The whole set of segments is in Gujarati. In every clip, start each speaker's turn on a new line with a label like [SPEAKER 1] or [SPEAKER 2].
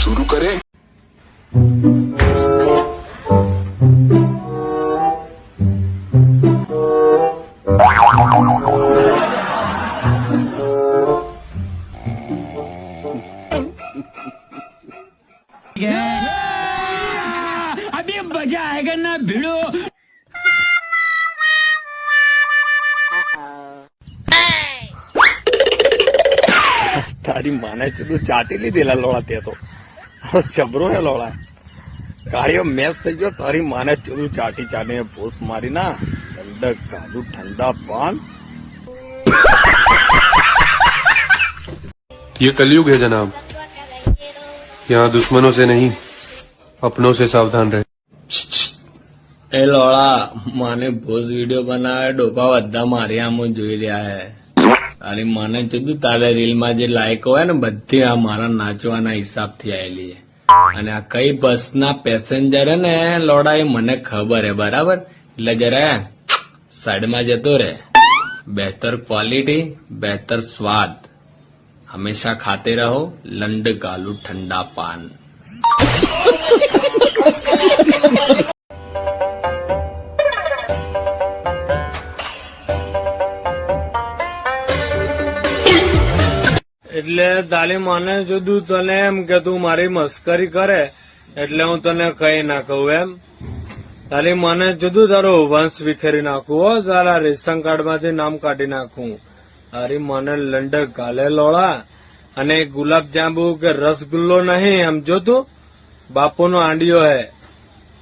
[SPEAKER 1] शुरू करें
[SPEAKER 2] अभी मजा आएगा ना भिड़ो
[SPEAKER 3] તારી માને તું ચાટી લીધેલા લોળા તે તો હવે જબરો હે લોળા કાળીઓ મેચ થઈ ગયો તારી માને ચૂરું ચાટી ચાટીને ભૂસ મારી ના ઠંડક કાઢું ઠંડા પાન
[SPEAKER 4] ये कलयुग है जनाब यहाँ दुश्मनों से नहीं अपनों से सावधान रहे
[SPEAKER 3] એ લોળા માને ભૂસ વિડીયો બનાવે ડોબા બધા મારી આમ જોઈ રહ્યા હે તારી મને કીધું, તારે રીલમાં જે લાયક હોય ને, બધી આ મારા નાચવાના હિસાબથી આવેલી છે. અને આ કઈ બસના પેસેન્જર હે ને લોડા એ મને ખબર હે, બરાબર? એટલે જરા સાઈડમાં જતો રે બેહતર ક્વોલિટી, બેહતર સ્વાદ. હંમેશા ખાતે રહો લંડ ગાલુ ઠંડા પાન. એટલે તારી માને જુદું તને એમ કે તું મારી મસ્કરી કરે, એટલે હું તને કહી ના કહું એમ. તારી માને જુદું તારો વંશ વિખેરી નાખું હો. તારા રેશન કાર્ડમાંથી નામ કાઢી નાખું. તારી માને લંડક ગાલે લોળા અને ગુલાબ જાંબુ કે રસગુલ્લો નહીં એમ જોતું બાપુનો આંડિયો હે.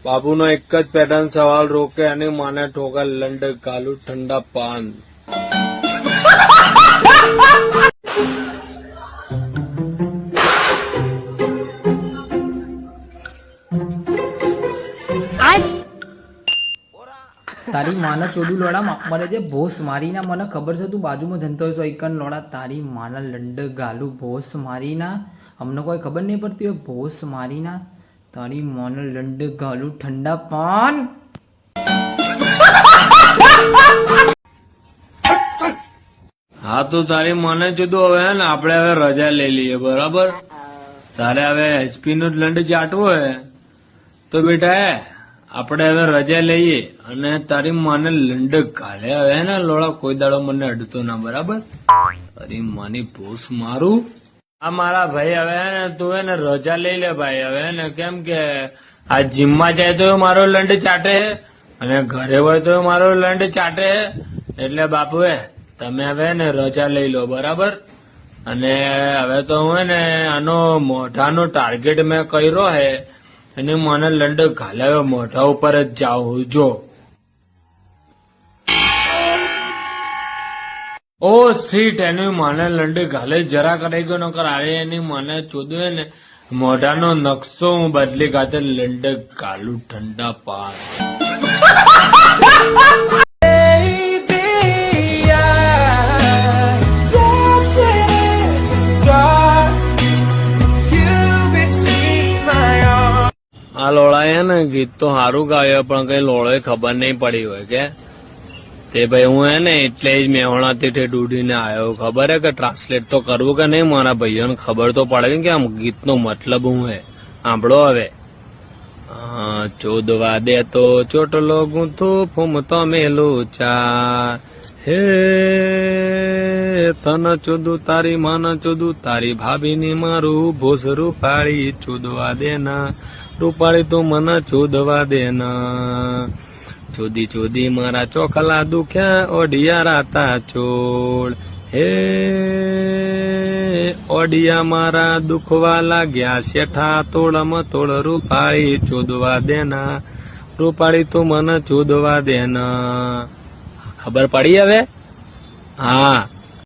[SPEAKER 3] બાપુનો એક જ પેટર્ન સવાલ રોકે અને માને ઠોકા લંડક ગાલું ઠંડા પાન.
[SPEAKER 5] તારી માના ચોદુ લોડા મને જે ભોસ મારીના, મને ખબર છે તું બાજુમાં ધંધો છો એકન લોડા. તારી માના લંડ ગાલું ભોસ મારીના. અમને કોઈ ખબર નહીં પડતી હોય ભોસ મારીના. તારી માના લંડ ગાલું ઠંડા પાન.
[SPEAKER 3] હા, તો તારી મને જુદું હવે ને, આપણે હવે રજા લઈ લઈએ, બરાબર? તારે હવે એચપી નું લંડ ચાટવું હે. તો બેટા આપણે હવે રજા લઈએ અને તારી માને લંડક કાલે. હવે ને લોડા કોઈ દાડો મને અડતો ના બરાબર? તારી માની ભૂસ મારું? આ મારા ભાઈ હવે ને, તું હે ને રજા લઈ લે ભાઈ. હવે ને કેમ કે આ જીમમાં જાય તો મારો લંડ ચાટે અને ઘરે હોય તો મારો લંડ ચાટે એટલે બાપુએ તમે હવે ને રજા લઈ લો, બરાબર? અને હવે તો હું ને આનો મોઢાનો ટાર્ગેટ મેં કર્યો હે. અને મને લંડ ઘાલાવ્યો મોઢા ઉપર જ જાઓ, જો. ઓ સીટ, એની મને લંડ ઘાલે, જરા કરાઈ ગયો, નકર આરે એની મને ચોદવે ને મોઢાનો નકશો હું બદલી ખાતે લંડ ઘાલું ઠંડા પાન આ લોળાએ ને, ગીત તો સારું ગાયું, પણ કઈ લોળોએ ખબર નહીં પડી હોય કે. તે ભાઈ હું હે ને, એટલે જ મેહોણાથી ઠેઠ ઉડીને આવ્યો ખબર હે કે ટ્રાન્સલેટ તો કરવું કે નહીં? મારા ભાઈઓને ખબર તો પડે ને કે આમ ગીતનો મતલબ હું હે. સાંભળો હવે. ચોદવા દે તો ચોટલો ગૂંથો, ફૂમતો મેલું ચાર. હે તન ચોદુ, તારી માન ચોદુ, તારી ભાભીની મારું ભોસ રૂપાળી ચોદવા દેના. રૂપાળી તું મને ચોદવા દેના. ચોદી ચોદી મારા ચોખલા દુખ્યા, ઓઢિયા રાતા ચોળ. હે ઓડિયા મારા દુખવા લાગ્યા, શેઠા તોડમ તોળ રૂપાળી ચોદવા દેના. રૂપાળી તું મને ચોદવા દેના. ખબર પડી હવે? હા.